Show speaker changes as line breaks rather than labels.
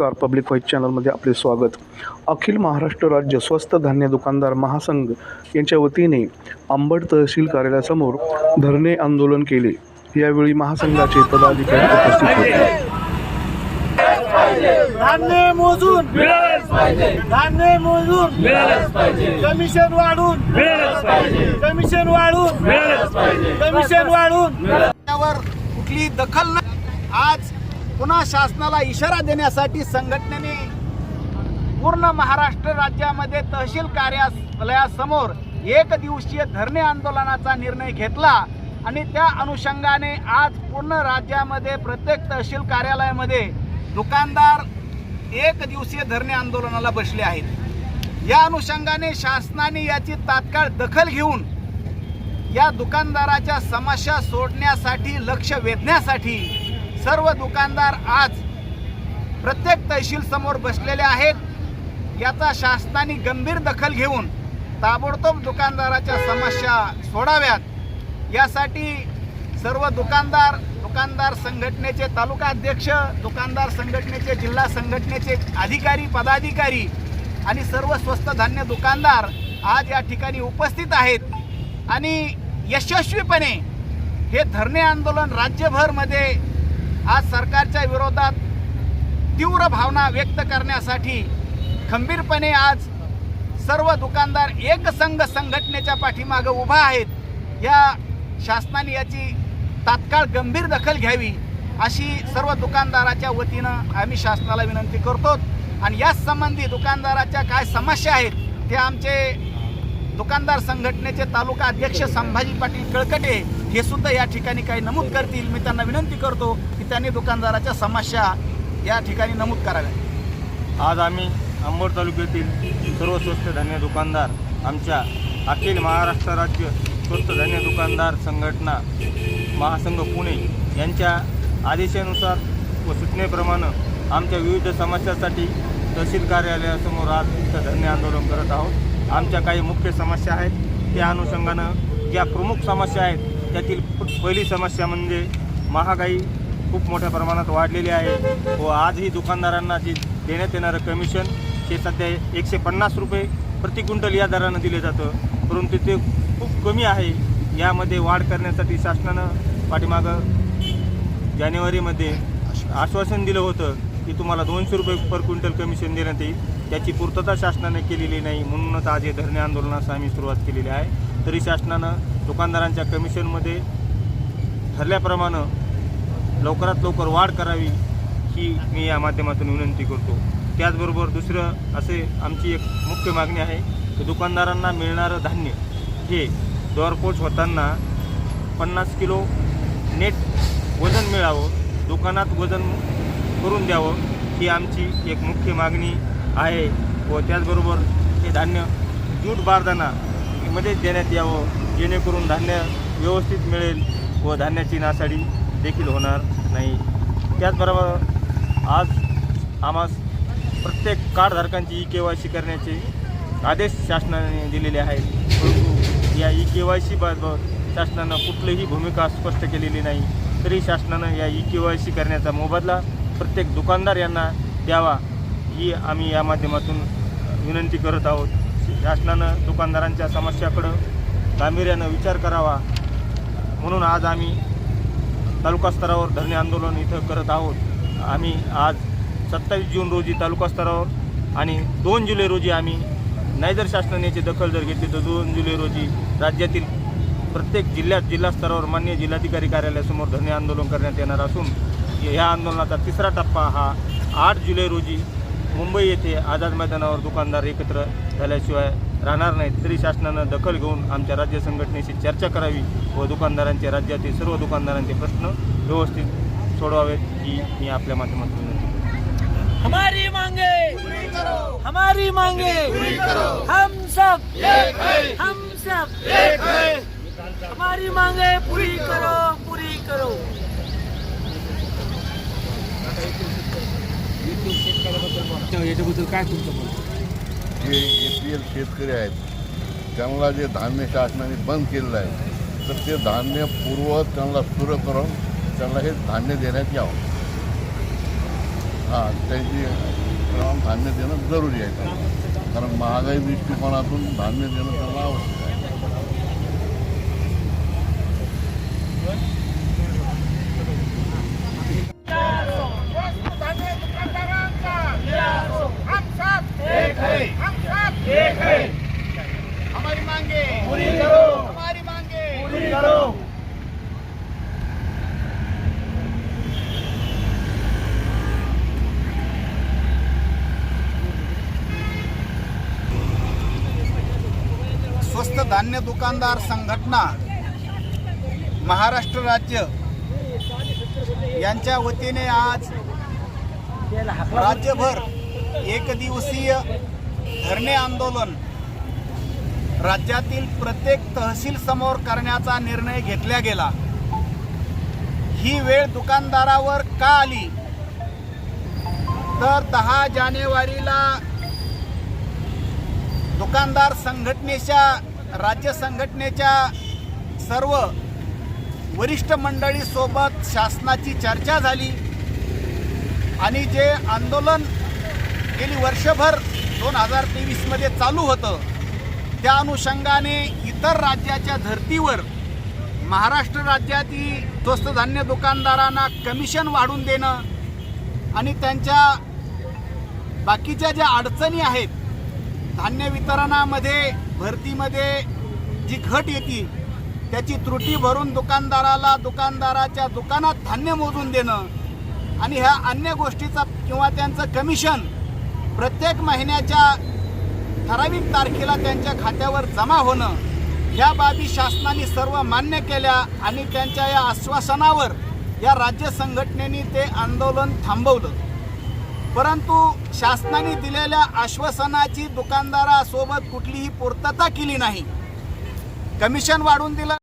नमस्कार. Public vice चॅनलमध्ये आपले स्वागत. अखिल महाराष्ट्र राज्य स्वस्त धान्य दुकानदार महासंघ यांच्या वतीने अंबड तहसील कार्यालयासमोर धरणे आंदोलन केले. यावेळी महासंघाचे पदाधिकारी उपस्थित होते.
कमिशन वाढून कमिशन वाढून कमिशन वाढून त्यावर कुठली दखल आज पुन्हा शासनाला इशारा देण्यासाठी संघटनेने पूर्ण महाराष्ट्र राज्यामध्ये तहसील कार्यालयासमोर एक दिवसीय धरणे आंदोलनाचा निर्णय घेतला आणि त्या अनुषंगाने आज पूर्ण राज्यामध्ये प्रत्येक तहसील कार्यालयामध्ये दुकानदार एक दिवसीय धरणे आंदोलनाला बसले आहेत. या अनुषंगाने शासनाने याची तात्काळ दखल घेऊन या दुकानदाराच्या समस्या सोडण्यासाठी लक्ष वेधण्यासाठी सर्व दुकानदार आज प्रत्येक तहसील समोर बसलेले आहेत. याचा शासनाने गंभीर दखल घेऊन ताबडतोब दुकानदाराच्या समस्या सोडाव्यात. यासाठी सर्व दुकानदार दुकानदार संघटनेचे तालुका अध्यक्ष दुकानदार संघटनेचे जिल्हा संघटनेचे अधिकारी पदाधिकारी आणि सर्व स्वस्त धान्य दुकानदार आज या ठिकाणी उपस्थित आहेत. आणि यशस्वीपणे हे धरणे आंदोलन राज्यभरमध्ये आज सरकारच्या विरोधात तीव्र भावना व्यक्त करण्यासाठी खंबीरपणे आज सर्व दुकानदार एकसंघ संघटनेच्या पाठीमागं उभा आहेत. या शासनाने याची तात्काळ गंभीर दखल घ्यावी अशी सर्व दुकानदाराच्या वतीनं आम्ही शासनाला विनंती करतो. आणि याच संबंधी दुकानदाराच्या काय समस्या आहेत ते आमचे दुकानदार संघटनेचे तालुका अध्यक्ष संभाजी पाटील कळकटे हे सुद्धा या ठिकाणी काही नमूद करतील. मी त्यांना विनंती करतो त्यांनी दुकानदाराच्या समस्या या ठिकाणी नमूद कराव्या.
आज आम्ही अंबड तालुक्यातील सर्व स्वस्त धान्य दुकानदार आमच्या अखिल महाराष्ट्र राज्य स्वस्त धान्य दुकानदार संघटना महासंघ पुणे यांच्या आदेशानुसार व सूचनेप्रमाणे आमच्या विविध समस्यासाठी तहसील कार्यालयासमोर आज इथं धरणे आंदोलन करत आहोत. आमच्या काही मुख्य समस्या आहेत त्या अनुषंगानं ज्या प्रमुख समस्या आहेत त्यातील पहिली समस्या म्हणजे महागाई खूप मोठ्या प्रमाणात वाढलेली आहे. व आजही दुकानदारांना जे देण्यात येणारं कमिशन हे सध्या एकशे पन्नास रुपये प्रति क्विंटल या दरानं दिले जातं. परंतु ते खूप कमी आहे. यामध्ये वाढ करण्यासाठी शासनानं पाठीमागं जानेवारीमध्ये आश्वासन दिलं होतं की तुम्हाला दोनशे रुपये पर क्विंटल कमिशन देण्यात येईल. त्याची पूर्तता शासनाने केलेली नाही. म्हणूनच आज हे धरणे आंदोलनास आम्ही सुरुवात केलेली आहे. तरी शासनानं दुकानदारांच्या कमिशनमध्ये ठरल्याप्रमाणे लवकरात लवकर वाढ करावी ही मी या माध्यमातून विनंती करतो. त्याचबरोबर दुसरं असे आमची एक मुख्य मागणी आहे की दुकानदारांना मिळणारं धान्य हे दरपोच होताना पन्नास किलो नेट वजन मिळावं दुकानात वजन करून द्यावं ही आमची एक मुख्य मागणी आहे व त्याचबरोबर हे धान्य जूट बारदाना मध्येच देण्यात यावं जेणेकरून धान्य व्यवस्थित मिळेल व धान्याची नासाडी देखील होणार नाही. त्याचबरोबर आज आम्हास प्रत्येक कार्डधारकांची ई के वाय सी करण्याचे आदेश शासनाने दिलेले आहेत. परंतु या ई के वाय सी बाबत शासनानं कुठलीही भूमिका स्पष्ट केलेली नाही. तरी शासनानं या ई के वाय सी करण्याचा मोबदला प्रत्येक दुकानदार यांना द्यावा ही आम्ही या माध्यमातून विनंती करत आहोत. शासनानं दुकानदारांच्या समस्याकडं गांभीर्यानं विचार करावा. म्हणून आज आम्ही तालुका स्तरावर धरणे आंदोलन इथं करत आहोत. आम्ही आज सत्तावीस जून रोजी तालुका स्तरावर आणि दोन जुलै रोजी आम्ही नाही जर शासनाने दखल जर घेतली तर दोन जुलै रोजी राज्यातील प्रत्येक जिल्ह्यात जिल्हा स्तरावर मान्य जिल्हाधिकारी कार्यालयासमोर धरणे आंदोलन करण्यात येणार असून ह्या आंदोलनाचा तिसरा टप्पा हा आठ जुलै रोजी मुंबई येथे आझाद मैदानावर दुकानदार एकत्र झाल्याशिवाय राहणार नाहीत. तरी शासनानं दखल घेऊन आमच्या राज्य संघटनेशी चर्चा करावी व दुकानदारांचे राज्यातील सर्व दुकानदारांचे प्रश्न व्यवस्थित सोडवावेत ही मी आपल्या माध्यमातून विनंती करतो.
हमारी मांगे। हमारी मांगे। हम सब। हम सब। हमारी मांगे पूरी करो पूरी करो। याच्याबद्दल काय तुमचं
जे ए पी एल शेतकरी आहेत त्यांना जे धान्य शासनाने बंद केलेलं आहे तर ते धान्य पूर्व त्यांना सुरू करून त्यांना हे धान्य देण्यात यावं. हां त्यांची धान्य देणं जरुरी आहे. कारण महागाई दृष्टिकोनातून धान्य देणं त्यांना आवश्यक आहे.
हमारी मांगे। पूरी करो। हमारी मांगे। पूरी करो। स्वस्त धान्य दुकानदार संघटना महाराष्ट्र राज्य यांच्या वतीने आज राज्यभर एक दिवसीय धरणे आंदोलन राज्यातील प्रत्येक तहसील समोर करण्याचा निर्णय घेतला गेला. ही वेळ दुकानदारावर का आली? तर दहा जानेवारीला दुकानदार संघटनेच्या राज्य संघटनेच्या सर्व वरिष्ठ मंडळीसोबत शासनाची चर्चा झाली आणि जे आंदोलन गेली वर्षभर दोन हजार तेवीसमध्ये चालू होतं. त्या अनुषंगाने इतर राज्याच्या धर्तीवर महाराष्ट्र राज्यातील स्वस्त धान्य दुकानदारांना कमिशन वाढून देणं आणि त्यांच्या बाकीच्या ज्या अडचणी आहेत धान्य वितरणामध्ये भरतीमध्ये जी घट येते त्याची त्रुटी भरून दुकानदाराला दुकानदाराच्या दुकानात धान्य मोजून देणं आणि ह्या अन्य गोष्टीचा किंवा त्यांचं कमिशन प्रत्येक महिन्याच्या ठराविक तारखेला त्यांच्या खात्यावर जमा होणं या बाबी शासनाने सर्व मान्य केल्या आणि त्यांच्या या आश्वासनावर या राज्य संघटनेने ते आंदोलन थांबवलं. परंतु शासनाने दिलेल्या आश्वासनाची दुकानदारासोबत कुठलीही पूर्तता केली नाही. कमिशन वाढून दिलं.